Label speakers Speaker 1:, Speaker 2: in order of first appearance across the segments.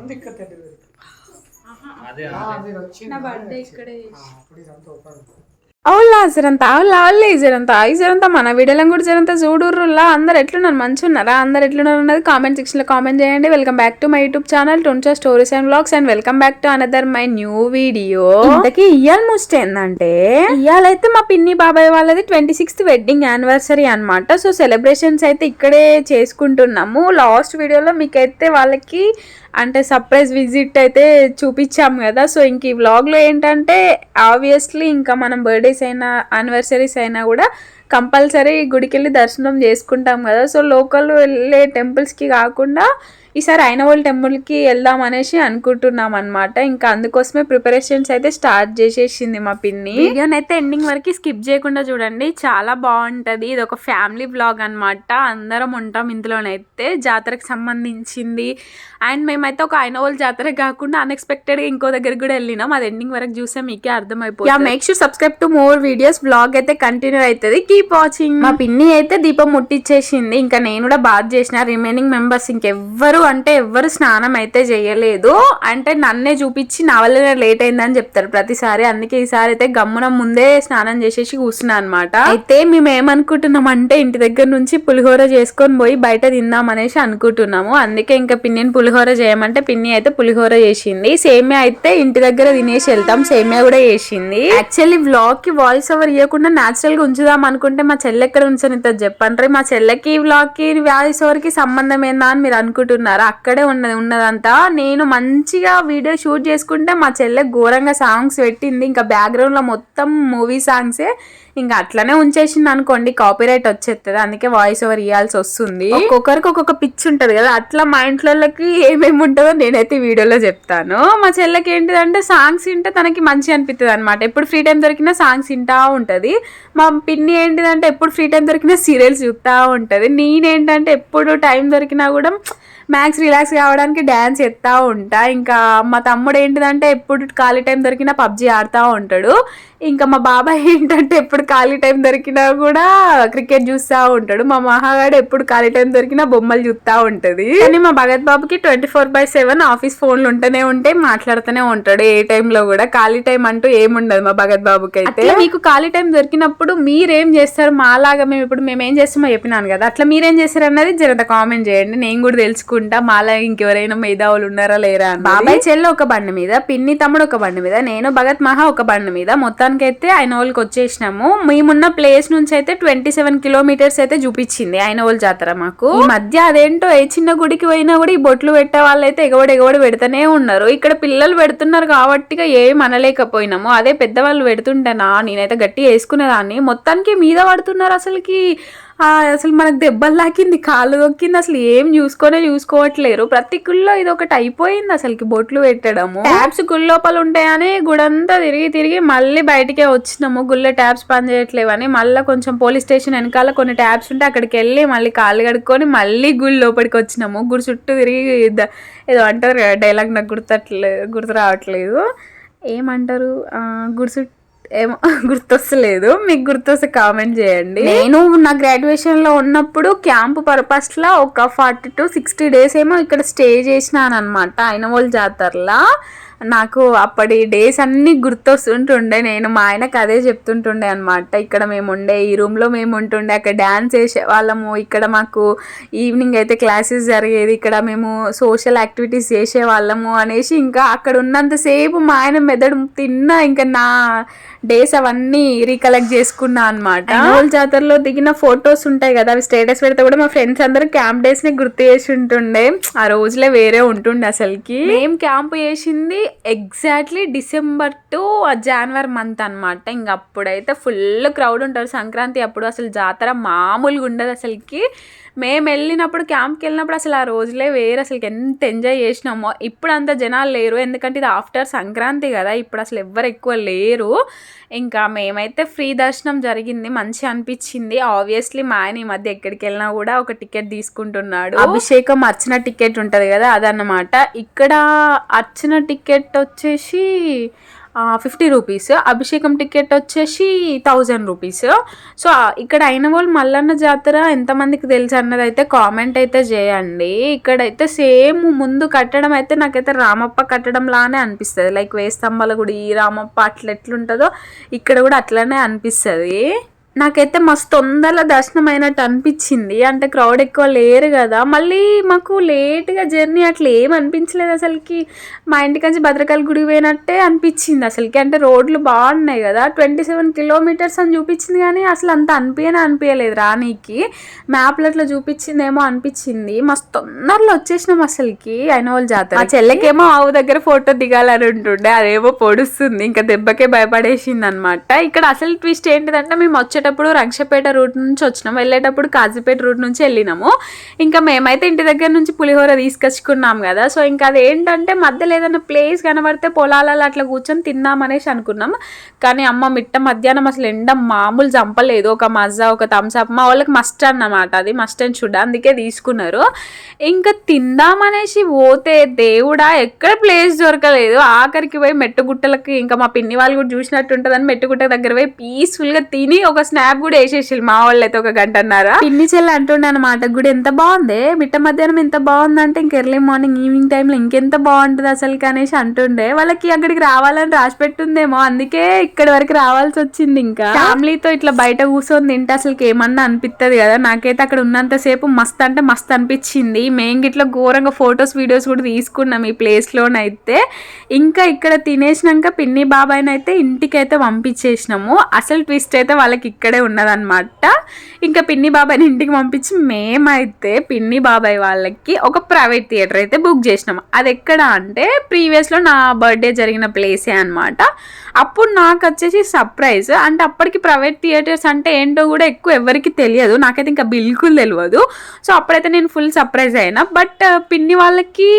Speaker 1: ఉంది ఇక్కడ వేరు.
Speaker 2: అదే
Speaker 1: ఆ, అది. వచ్చింది.
Speaker 3: నా బర్త్డే ఇక్కడే
Speaker 1: ఆ, అప్పుడు ఇదంతా ఓపెన్
Speaker 4: అవులా జరంతా? అవులా అవులే జరంతా. ఈ జరంతా మన వీడియోలను కూడా జరంతా చూడుర్రులా అందరు ఎట్లున్నారు? మంచిగా ఉన్నారా అందరు ఎట్లున్నారు అన్నది కామెంట్ సెక్షన్లో కామెంట్ చేయండి. Welcome back to my YouTube channel టుంచా stories and vlogs and welcome back to another my new video ఇంతకీ ఇయాల ముస్ట్ ఏంటంటే ఇయాలైతే మా పిన్ని బాబాయ్ వాళ్ళది ట్వంటీ సిక్స్త్ వెడ్డింగ్ యానివర్సరీ అన్నమాట. సో సెలబ్రేషన్స్ అయితే ఇక్కడే చేసుకుంటున్నాము. లాస్ట్ వీడియోలో మీకైతే వాళ్ళకి అంటే సర్ప్రైజ్ విజిట్ అయితే చూపించాము కదా. సో ఇంక ఈ వ్లాగ్లో ఏంటంటే ఆబ్వియస్లీ ఇంకా మనం బర్త్డేస్ అయినా యానివర్సరీస్ అయినా కూడా కంపల్సరీ గుడికి వెళ్ళి దర్శనం చేసుకుంటాం కదా. సో లోకల్ వెళ్ళే టెంపుల్స్కి కాకుండా ఈసారి అయినవోల్ టెంపుల్కి వెళ్దాం అనేసి అనుకుంటున్నాం అనమాట ఇంకా అందుకోసమే ప్రిపరేషన్స్ అయితే స్టార్ట్ చేసేసింది మా పిన్ని. అయితే ఎండింగ్ వరకు స్కిప్ చేయకుండా చూడండి. చాలా బాగుంటది. ఇది ఒక ఫ్యామిలీ బ్లాగ్ అన్నమాట. అందరం ఉంటాం ఇందులోనైతే జాతరకు సంబంధించింది. అండ్ మేమైతే ఒక అయినవోల్ జాతర కాకుండా అన్ఎక్స్పెక్టెడ్గా ఇంకో దగ్గరికి కూడా వెళ్ళినాం. అది ఎండింగ్ వరకు చూస్తే మీకే అర్థమైపోతుంది. Yeah make sure subscribe to more videos blog అయితే కంటిన్యూ అవుతుంది. కీప్ వాచింగ్ మా పిన్ని అయితే దీపం ముట్టించేసింది ఇంకా నేను కూడా బాత్ చేసిన. రిమైనింగ్ మెంబర్స్ ఇంకెవ్వరు అంటే ఎవ్వరు స్నానం అయితే చేయలేదు. అంటే నన్నే చూపించి నా వల్ల లేట్ అయిందని చెప్తారు ప్రతిసారి. అందుకే ఈసారి అయితే గమ్మున ముందే స్నానం చేసేసి కూర్చున్నా అనమాట అయితే మేము ఏమనుకుంటున్నాం అంటే ఇంటి దగ్గర నుంచి పులిహోర చేసుకొని పోయి బయట తిందాం అనేసి అనుకుంటున్నాము. అందుకే ఇంకా పిన్నిని పులిహోర చేయమంటే పిన్ని అయితే పులిహోర చేసింది. సేమియా అయితే ఇంటి దగ్గర తినేసి వెళ్తాం. సేమియా కూడా చేసింది. యాక్చువల్లీ వ్లాగ్కి వాయిస్ ఓవర్ ఇవ్వకుండా నాచురల్గా ఉంచుదాం అనుకుంటే మా చెల్లె ఎక్కడ ఉంచని చెప్పండి మా చెల్లెకి వ్లాగ్కి వాయిస్ ఓవర్కి సంబంధం ఏందా అని మీరు అనుకుంటున్నారు. అక్కడే ఉన్నది ఉన్నదంతా. నేను మంచిగా వీడియో షూట్ చేసుకుంటే మా చెల్లె ఘోరంగా సాంగ్స్ పెట్టింది. ఇంకా బ్యాక్గ్రౌండ్లో మొత్తం మూవీ సాంగ్సే. ఇంకా అట్లనే ఉంచేసింది అనుకోండి కాపీరైట్ వచ్చేస్తుంది అందుకే వాయిస్ ఓవర్ ఇవ్వాల్సి వస్తుంది. ఒక్కొక్కరికి ఒక్కొక్క పిచ్ ఉంటుంది కదా. అట్లా మా ఇంట్లోకి ఏమేమి ఉంటుందో నేనైతే వీడియోలో చెప్తాను. మా చెల్లెకి ఏంటిదంటే సాంగ్స్ వింటే తనకి మంచి అనిపిస్తుంది అనమాట ఎప్పుడు ఫ్రీ టైం దొరికినా సాంగ్స్ వింటా ఉంటుంది. మా పిన్ని ఏంటిదంటే ఎప్పుడు ఫ్రీ టైం దొరికినా సీరియల్స్ చూస్తూ ఉంటుంది. నేనేంటంటే ఎప్పుడు టైం దొరికినా కూడా మ్యాక్స్ రిలాక్స్ కావడానికి డ్యాన్స్ ఎత్తా ఉంటా. ఇంకా మా తమ్ముడు ఏంటిదంటే ఎప్పుడు ఖాళీ టైం దొరికినా పబ్జి ఆడుతూ ఉంటాడు. ఇంకా మా బాబాయ్ ఏంటంటే ఎప్పుడు ఖాళీ టైం దొరికినా కూడా క్రికెట్ చూస్తూ ఉంటాడు. మా మహాగాడు ఎప్పుడు ఖాళీ టైం దొరికినా బొమ్మలు చూస్తూ ఉంటుంది. కానీ మా భగత్ బాబుకి twenty four by seven office ఫోన్లు ఉంటూనే ఉంటే మాట్లాడుతూనే ఉంటాడు. ఏ టైంలో కూడా ఖాళీ టైం అంటూ ఏముండదు మా భగత్ బాబుకి అయితే మీకు ఖాళీ టైం దొరికినప్పుడు మీరేం చేస్తారు? మాలాగా మేము ఇప్పుడు మేము ఏం చేస్తామో చెప్పినాను కదా. అట్లా మీరేం చేస్తారు అన్నది జరంత కామెంట్ చేయండి. నేను కూడా చూసుకుంటా మాలా ఇంకెవరైనా మేధావులు ఉన్నారా లేరా అని బాబాయ్ చెల్లి ఒక బండి మీద పిన్ని తమ్ముడు ఒక బండి మీద నేను భగత్ మహా ఒక బండి మీద మొత్తానికి అయితే ఐనోల్కి వచ్చేసినాము. మేమున్న ప్లేస్ నుంచి అయితే ట్వంటీ సెవెన్ కిలోమీటర్స్ అయితే చూపించింది ఐనోల్ జాతర మాకు. ఈ మధ్య అదేంటో ఏ చిన్న గుడికి పోయినా కూడా ఈ బొట్లు పెట్టే వాళ్ళు అయితే ఎగబడి ఎగబడి పెడుతూనే ఉన్నారు. ఇక్కడ పిల్లలు పెడుతున్నారు కాబట్టి ఏం అనలేకపోయినాము. అదే పెద్దవాళ్ళు పెడుతుంటేనా నేనైతే గట్టి వేసుకునేదాన్ని. మొత్తానికి మీద పడుతున్నారు అసలుకి. అసలు మనకు దెబ్బలు లాకింది కాళ్ళు దొక్కింది అసలు ఏం చూసుకొనే చూసుకోవట్లేరు. ప్రతి గుళ్ళో ఇది ఒకటి అయిపోయింది అసలుకి బొట్లు పెట్టడము. ట్యాబ్స్ గుళ్ళ లోపల ఉంటాయని గుడంతా తిరిగి తిరిగి మళ్ళీ బయటికే వచ్చినాము. గుళ్ళ ట్యాబ్స్ పని చేయట్లేవని మళ్ళీ కొంచెం పోలీస్ స్టేషన్ వెనకాల కొన్ని ట్యాబ్స్ ఉంటే అక్కడికి వెళ్ళి మళ్ళీ కాళ్ళు కడుక్కొని మళ్ళీ గుడి లోపలికి వచ్చినాము. గుడి చుట్టూ తిరిగి ఏదో అంటారు డైలాగ్ నాకు గుర్తట్లేదు గుర్తు రావట్లేదు. ఏమంటారు? గుడి చుట్టూ ఏమో గుర్తొస్తలేదు. మీకు గుర్తొస్తే కామెంట్ చేయండి. నేను నా గ్రాడ్యుయేషన్లో ఉన్నప్పుడు క్యాంప్ పర్పస్ లా ఒక ఫార్టీ టు సిక్స్టీ డేస్ ఏమో ఇక్కడ స్టే చేసినాను అనమాట అయినవోల్ జాతరలా. నాకు అప్పటి డేస్ అన్ని గుర్తొస్తుంటుండే. నేను మా ఆయనకు అదే చెప్తుంటుండే అనమాట ఇక్కడ మేము ఉండే ఈ రూమ్లో మేము ఉంటుండే అక్కడ డ్యాన్స్ చేసే వాళ్ళము ఇక్కడ మాకు ఈవినింగ్ అయితే క్లాసెస్ జరిగేది. ఇక్కడ మేము సోషల్ యాక్టివిటీస్ చేసే వాళ్ళము అనేసి ఇంకా అక్కడ ఉన్నంతసేపు మా ఆయన మెదడు తిన్నా ఇంకా నా డేస్ అవన్నీ రీకలెక్ట్ చేసుకున్నా అనమాట హోల్ జాతరలో దిగిన ఫొటోస్ ఉంటాయి కదా అవి స్టేటస్ పెడితే కూడా మా ఫ్రెండ్స్ అందరూ క్యాంప్ డేస్ని గుర్తు చేసి ఉంటుండే. ఆ రోజులే వేరే ఉంటుండే అసలుకి. మేము క్యాంప్ చేసింది exactly December to January month అన్నమాట. ఇంక అప్పుడైతే ఫుల్ క్రౌడ్ ఉంటారు సంక్రాంతి అప్పుడు అసలు జాతర మామూలుగా ఉండదు అసలుకి. మేము వెళ్ళినప్పుడు క్యాంప్కి వెళ్ళినప్పుడు అసలు ఆ రోజులే వేరు అసలు ఎంత ఎంజాయ్ చేసినామో. ఇప్పుడు అంత జనాలు లేరు. ఎందుకంటే ఇది ఆఫ్టర్ సంక్రాంతి కదా. ఇప్పుడు అసలు ఎవ్వరు ఎక్కువ లేరు. ఇంకా మేమైతే ఫ్రీ దర్శనం జరిగింది. మంచి అనిపించింది. ఆబ్వియస్లీ మా ఆయన ఈ మధ్య ఎక్కడికి వెళ్ళినా కూడా ఒక టికెట్ తీసుకుంటున్నాడు. అభిషేకం అర్చన టికెట్ ఉంటుంది కదా అదన్నమాట. ఇక్కడ అర్చన టికెట్ వచ్చేసి ఫిఫ్టీ రూపీస్. అభిషేకం టికెట్ వచ్చేసి థౌజండ్ రూపీస్. సో ఇక్కడ అయిన వాళ్ళు మల్లన్న జాతర ఎంతమందికి తెలుసు అన్నది అయితే కామెంట్ అయితే చేయండి. ఇక్కడైతే సేమ్ ముందు కట్టడం అయితే నాకైతే రామప్ప కట్టడం లానే అనిపిస్తుంది. లైక్ వేస్తంభాల గుడి రామప్ప అట్లా ఎట్లుంటుందో ఇక్కడ కూడా అట్లనే అనిపిస్తుంది. నాకైతే మస్తు తొందరలో దర్శనం అయినట్టు అనిపించింది. అంటే క్రౌడ్ ఎక్కువ లేరు కదా. మళ్ళీ మాకు లేట్గా జర్నీ అట్లా ఏం అనిపించలేదు అసలుకి. మా ఇంటికి భద్రకాళి గుడి పోయినట్టే అనిపించింది అసలుకి. అంటే రోడ్లు బాగున్నాయి కదా. ట్వంటీ సెవెన్ కిలోమీటర్స్ అని చూపించింది కానీ అసలు అంత అనిపించనే అనిపించలేదు రానీకి. మ్యాప్లు అట్లా చూపించిందేమో అనిపించింది. మస్తు తొందరలో వచ్చేసినాం అసలుకి అయిన వాళ్ళు జాతర ఆ చెల్లెకేమో ఆవు దగ్గర ఫోటో దిగాలని ఉంటుండే. అదేమో పొడుస్తుంది. ఇంకా దెబ్బకే భయపడేసింది అనమాట ఇక్కడ అసలు ట్విస్ట్ ఏంటిదంటే మేము వచ్చే వచ్చేటప్పుడు రంగశపేట రూట్ నుంచి వచ్చినాం. వెళ్ళేటప్పుడు కాజీపేట రూట్ నుంచి వెళ్ళినాము. ఇంకా మేమైతే ఇంటి దగ్గర నుంచి పులిహోర తీసుకొచ్చుకున్నాం కదా. సో ఇంకా అది ఏంటంటే మధ్యలో ఏదైనా ప్లేస్ కనబడితే పొలాలలో అట్లా కూర్చొని తిందాం అనేసి అనుకున్నాం. కానీ అమ్మ మిట్ట మధ్యాహ్నం అసలు ఎండ మామూలు చంపలేదు. ఒక మజా ఒక థమ్స్అప్ మా వాళ్ళకి మస్ట్ అన్నమాట అది. మస్ట్ అండ్ షుడ్ అందుకే తీసుకున్నారు. ఇంకా తిందామనేసి పోతే దేవుడా ఎక్కడ ప్లేస్ దొరకలేదు. ఆఖరికి పోయి మెట్టుగుట్టలకి ఇంకా మా పిన్ని వాళ్ళు కూడా చూసినట్టు ఉంటుందని మెట్టుగుట్ట దగ్గర పోయి పీస్ఫుల్గా తిని ఒక స్నాప్ కూడా వేసేసి మా వాళ్ళు అయితే ఒక గంటన్నర. పిన్ని చెల్లి అంటుండే అనమాట గుడి ఎంత బాగుంది? మిట్ట మధ్యాహ్నం ఎంత బాగుందంటే ఇంక ఎర్లీ మార్నింగ్ ఈవినింగ్ టైంలో ఇంకెంత బాగుంటుంది అసలు అనేసి అంటుండే. వాళ్ళకి అక్కడికి రావాలని రాసి పెట్టుందేమో అందుకే ఇక్కడ వరకు రావాల్సి వచ్చింది ఇంకా. ఫ్యామిలీతో ఇట్లా బయట కూర్చొని తింటే అసలు ఏమన్నా అనిపిస్తుంది కదా. నాకైతే అక్కడ ఉన్నంతసేపు మస్త్ అంటే మస్త్ అనిపించింది. మేము ఇట్లా ఘోరంగా ఫొటోస్ వీడియోస్ కూడా తీసుకున్నాం ఈ ప్లేస్ లోనైతే ఇంకా ఇక్కడ తినేసినాక పిన్ని బాబాయ్ని అయితే ఇంటికైతే పంపించేసినాము. అసలు ట్విస్ట్ అయితే వాళ్ళకి ఇక్కడే ఉన్నదన్నమాట. ఇంకా పిన్ని బాబాయ్ని ఇంటికి పంపించి మేమైతే పిన్ని బాబాయ్ వాళ్ళకి ఒక ప్రైవేట్ థియేటర్ అయితే బుక్ చేసినాం. అది ఎక్కడ అంటే ప్రీవియస్లో నా బర్త్డే జరిగిన ప్లేసే అనమాట అప్పుడు నాకు వచ్చేసి సర్ప్రైజ్. అంటే అప్పటికి ప్రైవేట్ థియేటర్స్ అంటే ఏంటో కూడా ఎక్కువ ఎవరికి తెలియదు. నాకైతే ఇంకా బిల్కుల్ తెలియదు సో అప్పుడైతే నేను ఫుల్ సర్ప్రైజ్ అయినా. బట్ పిన్ని వాళ్ళకి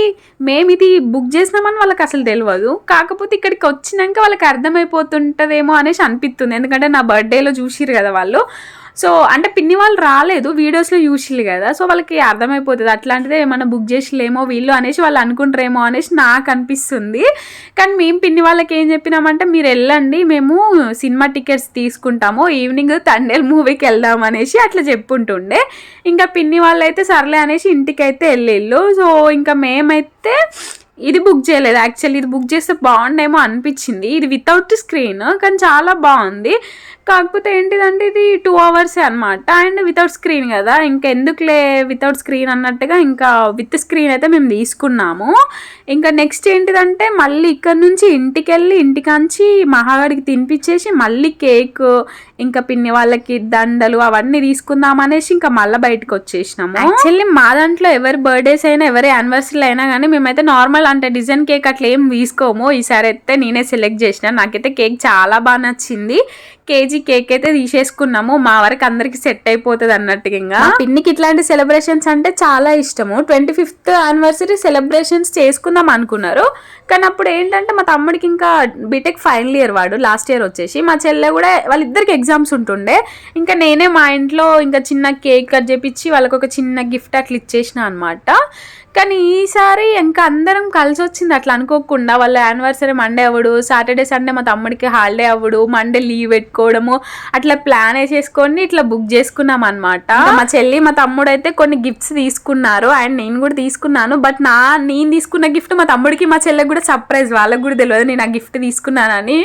Speaker 4: మేము ఇది బుక్ చేసినామని వాళ్ళకి అసలు తెలియదు కాకపోతే ఇక్కడికి వచ్చినాక వాళ్ళకి అర్థమైపోతుంటుందేమో అనేసి అనిపిస్తుంది. ఎందుకంటే నా బర్త్డేలో చూసి కదా వాళ్ళు. సో అంటే పిన్ని వాళ్ళు రాలేదు వీడియోస్లో చూసిల్లు కదా. సో వాళ్ళకి అర్థమైపోతుంది అట్లాంటిదే ఏమైనా బుక్ చేసిలేమో వీళ్ళు అనేసి వాళ్ళు అనుకుంటారేమో అనేసి నాకు అనిపిస్తుంది. కానీ మేము పిన్ని వాళ్ళకి ఏం చెప్పినామంటే మీరు వెళ్ళండి మేము సినిమా టికెట్స్ తీసుకుంటాము ఈవినింగ్ తండేల్ మూవీకి వెళ్దాం అనేసి అట్లా చెప్పుంటుండే. ఇంకా పిన్ని వాళ్ళు అయితే సర్లే అనేసి ఇంటికైతే వెళ్ళిళ్ళు. సో ఇంకా మేమైతే ఇది బుక్ చేయలేదు. యాక్చువల్లీ ఇది బుక్ చేస్తే బాగుండేమో అనిపించింది. ఇది వితౌట్ స్క్రీన్ కానీ చాలా బాగుంది. కాకపోతే ఏంటిదంటే ఇది టూ అవర్సే అనమాట అండ్ వితౌట్ స్క్రీన్ కదా. ఇంకా ఎందుకులే వితౌట్ స్క్రీన్ అన్నట్టుగా ఇంకా విత్ స్క్రీన్ అయితే మేము తీసుకున్నాము. ఇంకా నెక్స్ట్ ఏంటిదంటే మళ్ళీ ఇక్కడ నుంచి ఇంటికి వెళ్ళి ఇంటికాంచి మహాగడికి తినిపించేసి మళ్ళీ కేక్ ఇంకా పిన్ని వాళ్ళకి దండలు అవన్నీ తీసుకుందాం అనేసి ఇంకా మళ్ళీ బయటకు వచ్చేసినాము యాక్చువల్లీ మా దాంట్లో ఎవరి బర్త్డేస్ అయినా ఎవరి యానివర్సరీ అయినా కానీ మేమైతే నార్మల్ అంటే డిజైన్ కేక్ అట్లా ఏం తీసుకోము. ఈసారి అయితే నేనే సెలెక్ట్ చేసిన. నాకైతే కేక్ చాలా బాగా నచ్చింది. కేజీ కేక్ అయితే తీసేసుకున్నాము. మా వరకు అందరికి సెట్ అయిపోతుంది అన్నట్టుగా ఇంకా. పిన్నికి ఇట్లాంటి సెలబ్రేషన్స్ అంటే చాలా ఇష్టము. ట్వంటీ ఫిఫ్త్ యానివర్సరీ సెలబ్రేషన్స్ చేసుకుందాం అనుకున్నారు. కానీ అప్పుడు ఏంటంటే మా తమ్ముడికి ఇంకా బీటెక్ ఫైనల్ ఇయర్ వాడు లాస్ట్ ఇయర్ వచ్చేసి. మా చెల్లె కూడా వాళ్ళిద్దరికి ఎగ్జామ్స్ ఉంటుండే. ఇంకా నేనే మా ఇంట్లో ఇంకా చిన్న కేక్ కట్ చేపించి వాళ్ళకి ఒక చిన్న గిఫ్ట్ అట్లా ఇచ్చేసిన అనమాట కానీ ఈసారి ఇంకా అందరం కలిసి వచ్చింది. అట్లా అనుకోకుండా వాళ్ళ యానివర్సరీ మండే అవ్వడు సాటర్డే సండే మా తమ్ముడికి హాలిడే అవ్వడు మండే లీవ్ పెట్టుకోవడము అట్లా ప్లాన్ వేసేసుకొని ఇట్లా బుక్ చేసుకున్నాం అనమాట మా చెల్లి మా తమ్ముడు అయితే కొన్ని గిఫ్ట్స్ తీసుకున్నారు. అండ్ నేను కూడా తీసుకున్నాను. బట్ నా నేను తీసుకున్న గిఫ్ట్ మా తమ్ముడికి మా చెల్లెకి కూడా సర్ప్రైజ్ వాళ్ళకి కూడా తెలియదు నేను ఆ గిఫ్ట్ తీసుకున్నానని.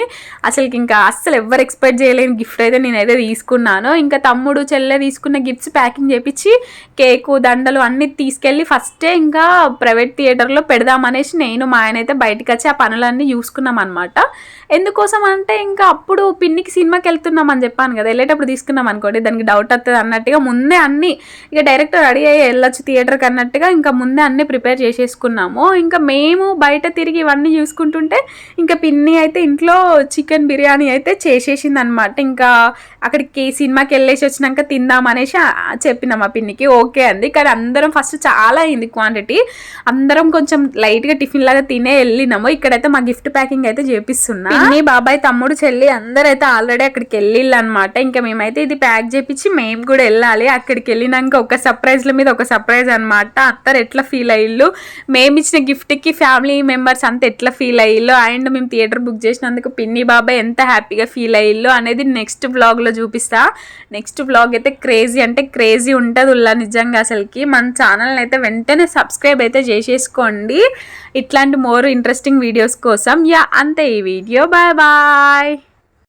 Speaker 4: అసలుకి ఇంకా అస్సలు ఎవరు ఎక్స్పెక్ట్ చేయలేని గిఫ్ట్ అయితే నేనైతే తీసుకున్నాను. ఇంకా తమ్ముడు చెల్లె తీసుకున్న గిఫ్ట్స్ ప్యాకింగ్ చేపించి కేకు దండలు అన్ని తీసుకెళ్ళి ఫస్టే ఇంకా ప్రైవేట్ థియేటర్లో పెడదామనేసి నేను మా ఆయన అయితే బయటకు వచ్చి ఆ పనులన్నీ చూసుకున్నాం అనమాట ఎందుకోసం అంటే ఇంకా అప్పుడు పిన్నికి సినిమాకి వెళ్తున్నాం అని చెప్పాను కదా వెళ్ళేటప్పుడు తీసుకున్నాం అనుకోండి దానికి డౌట్ వస్తుంది అన్నట్టుగా ముందే అన్ని ఇక డైరెక్ట్ రెడీ అయ్యి వెళ్ళొచ్చు థియేటర్కి అన్నట్టుగా ఇంకా ముందే అన్ని ప్రిపేర్ చేసేసుకున్నాము. ఇంకా మేము బయట తిరిగి ఇవన్నీ చూసుకుంటుంటే ఇంకా పిన్ని అయితే ఇంట్లో చికెన్ బిర్యానీ అయితే చేసేసింది అనమాట ఇంకా అక్కడికి సినిమాకి వెళ్ళేసి వచ్చినాక తిందాం అనేసి చెప్పినాం ఆ పిన్నికి ఓకే అంది. కానీ అందరం ఫస్ట్ చాలా అయింది క్వాంటిటీ అందరం కొంచెం లైట్గా టిఫిన్ లాగా తినే వెళ్ళినాము. ఇక్కడైతే మా గిఫ్ట్ ప్యాకింగ్ అయితే చేపిస్తున్నా. పిన్ని బాబాయ్ తమ్ముడు చెల్లి అందరైతే ఆల్రెడీ అక్కడికి వెళ్ళిళ్ళు అనమాట ఇంకా మేమైతే ఇది ప్యాక్ చేపించి మేము కూడా వెళ్ళాలి. అక్కడికి వెళ్ళినాక ఒక సర్ప్రైజ్ల మీద ఒక సర్ప్రైజ్ అనమాట అత్తరు ఎట్లా ఫీల్ అయ్యిళ్ళు? మేము ఇచ్చిన గిఫ్ట్కి ఫ్యామిలీ మెంబర్స్ అంతా ఎట్లా ఫీల్ అయ్యిళ్ళు? అండ్ మేము థియేటర్ బుక్ చేసినందుకు పిన్ని బాబాయ్ ఎంత హ్యాపీగా ఫీల్ అయ్యిళ్ళు అనేది నెక్స్ట్ బ్లాగ్లో చూపిస్తా. నెక్స్ట్ బ్లాగ్ అయితే క్రేజీ అంటే క్రేజీ ఉంటుంది ఉల్లా నిజంగా అసలుకి. మన ఛానల్ని అయితే వెంటనే సబ్స్క్రైబ్ అయితే చేసేసుకోండి. ఇట్లాంటి మోర్ ఇంట్రెస్టింగ్ వీడియోస్ కోసం యా అంతే ఈ వీడియో. Bye bye.